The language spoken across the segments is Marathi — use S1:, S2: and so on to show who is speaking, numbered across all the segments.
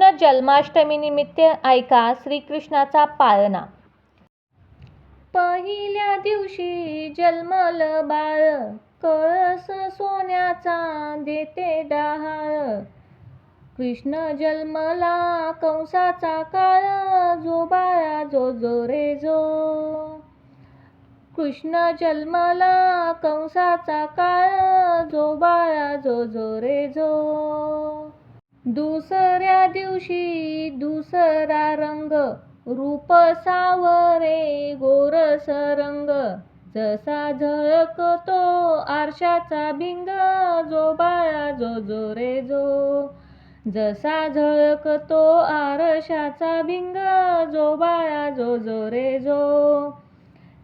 S1: कृष्ण जन्माष्टमीनिमित्त ऐका श्रीकृष्णाचा पाळणा. पहिल्या दिवशी जन्मल बाळ कळस सोन्याचा देते डहाळ. कृष्ण जन्मला कंसाचा काळ जो बाळा जो जो रे जो. कृष्ण जन्मला कंसाचा काळ जो बाळा जो जो रे जो. दुसऱ्या दिवशी दुसरा रंग रूप सावरे गोरस रंग जसा झळकतो आरशाचा भिंग जो बाळा जो जो रे जो. जसा झळकतो आरशाचा भिंग जो बाळा जो जो रे जो.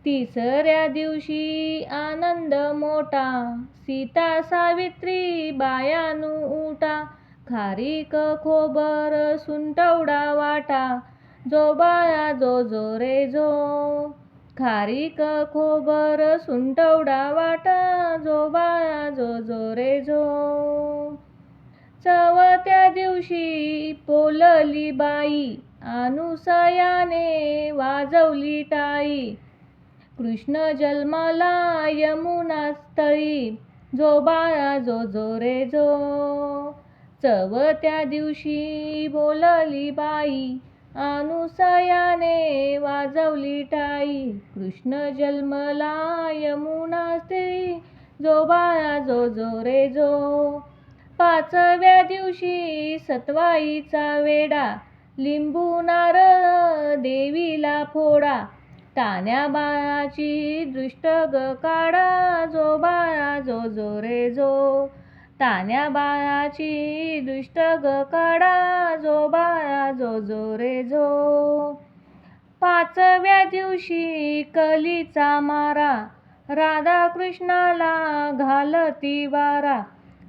S1: तिसऱ्या दिवशी आनंद मोठा सीता सावित्री बायानु उठा. खारीक खोबर सुंटवडा वाटा जो बाळा जो जो रे जो. खारीक खोबर सुंटवडा वाटा जो बाळा जो जो रे जो. चवथ्या दिवशी पोलली बाई अनुसयाने वाजवली टाई. कृष्ण जन्माला यमुना स्थळी जो बाळा जो जो रे जो. चवथ्या दिवशी बोलली बाई. अनुसयाने वाजवली टाई. कृष्ण जन्मला यमुना स्त्री. जो बाळा जो जो रे जो. पाचव्या दिवशी सतवाईचा वेडा. लिंबू नारळ देवीला फोडा. तान्या बाळाची दृष्ट ग काढा. जो बाळा जो जो रे जो. तान्या बाळाची दुष्ट ग काढा जो बाळा जो जो रे जो. पाचव्या दिवशी कलीचा मारा राधा कृष्णाला घालती वारा.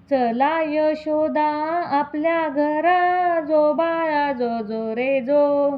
S1: चला यशोदा आपल्या घरा जो बाळा जो जो रे जो.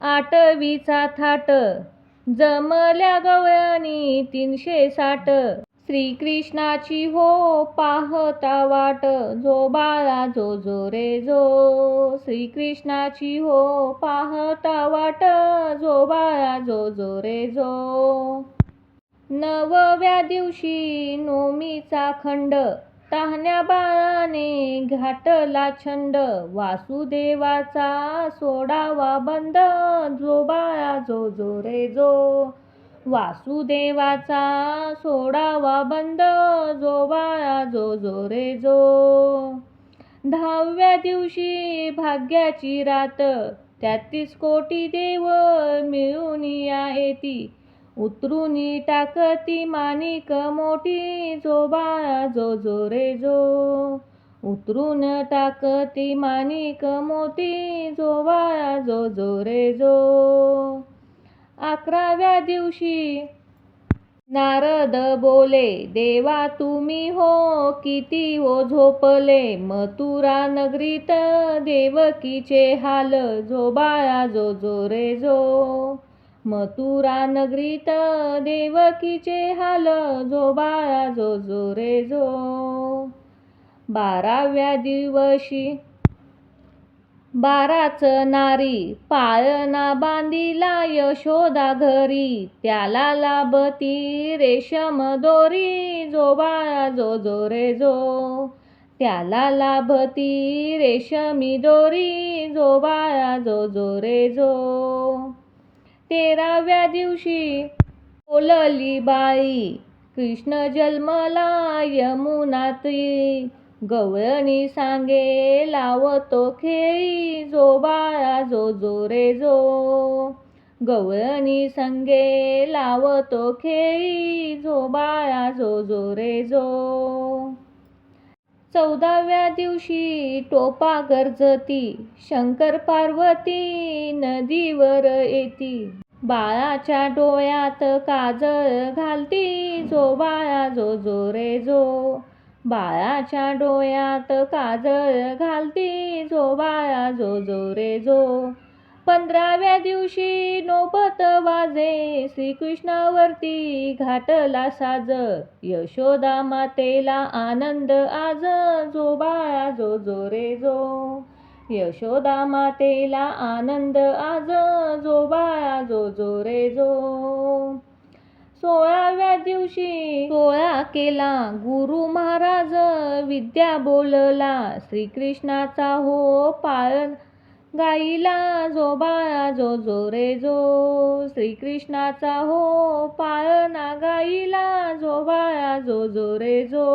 S1: आठवीचा थाट जमल्या गवळणी तीनशे साठ. श्रीकृष्णाची हो पाहता वाट जो बाळा जो जो रे जो. श्रीकृष्णाची हो पाहता वाट जो बाळा जो जो रे जो. नवव्या दिवशी नोमीचा खंड ताहण्या बाळाने घाटला छंड. वासुदेवाचा सोडावा बंद. जो बाळा जो जो रे जो. वासुदेवाचा सोडावा बंद. जो बाळा जो जो रे जो. दहाव्या दिवशी भाग्याची रात. तेहतीस कोटी देव मिळून या येती. उतरुनी टाकती माणिक मोठी जोबा जो जो रे जो. उतरून टाकती माणिक मोठी जो जो जो रे जो. अकराव्या दिवशी नारद बोले देवा तुम्ही हो किती हो झोपले. मथुरा नगरीत देवकीचे हाल जो बाळा जो जो रे जो. मथुरा नगरीत देवकीचे हाल जो बाळा जो जो रे जो बाराव्या दिवशी बाराच नारी पाळणा बांधिला यशोदा घरी त्याला लाभती रेशम दोरी जो बाळा जो जो रे जो त्याला लाभती रेशमी दोरी जो बाळा जो जो रे जो तेराव्या दिवशी बोलली बाई कृष्ण जन्मला यमुनाती गवळणी सांगे लावतो खेळी जो बाळा जो जो रे जो. गवळणी संगे लावतो खेळी जो बाळा जो जो रे जो. चौदाव्या दिवशी टोपा गरजती शंकर पार्वती नदीवर येती. बाळाच्या डोळ्यात काजळ घालती जो बाळा जो जो रे जो. बाळाच्या डोळ्यात काजळ घालती जो बाळा जो जो रे जो. पंधराव्या दिवशी नोबत वाजे. श्रीकृष्णावरती घाटला साज. यशोदा मातेला आनंद आज. जो बाळा जो जो रे जो. यशोदा मातेला आनंद आज. जो बाळा जो जो रे जो. सोळाव्या दिवशी सोळा केला गुरु महाराज. विद्या बोलला श्रीकृष्णाचा हो पाळण गाईला जो बाळा जो जो रे जो श्रीकृष्णाचा हो पाळना गाईला जो बाळा जो जो रे जो